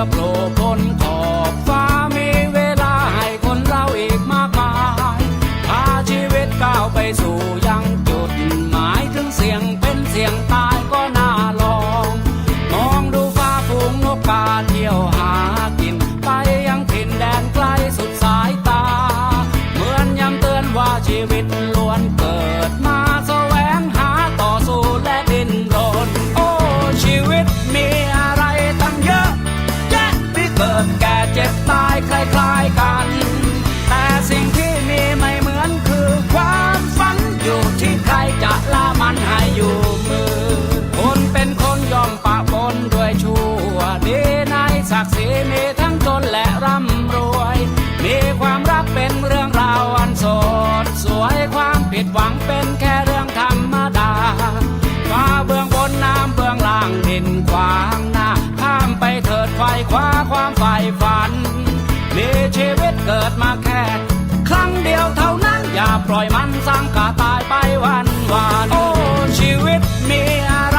a blow ิดหวังเป็นแค่เรื่องธรรมดาฟ้าเบื้องบนน้ำเบื้องล่างดินขวางหน้าข้ามไปเถิดไฟคว้าความใฝ่ฝัน มีชีวิตเกิดมาแค่ ครั้งเดียวเท่านั้นอย่าปล่อยมันสร้างกาตายไปวันวานโอ้ชีวิตมีอะไร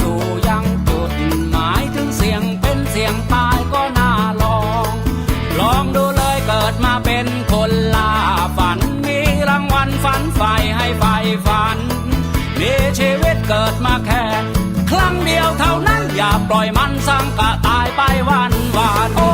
สู่ยังจุดหมายถึงเสียงเป็นเสียงตายก็น่าลอง ลองดูเลยเกิดมาเป็นคนลาฝัน มีรางวัลฝันไฟให้ไฟฝัน มีชีวิตเกิดมาแค่ครั้งเดียวเท่านั้นอย่าปล่อยมันสังกะตายไปวันวาน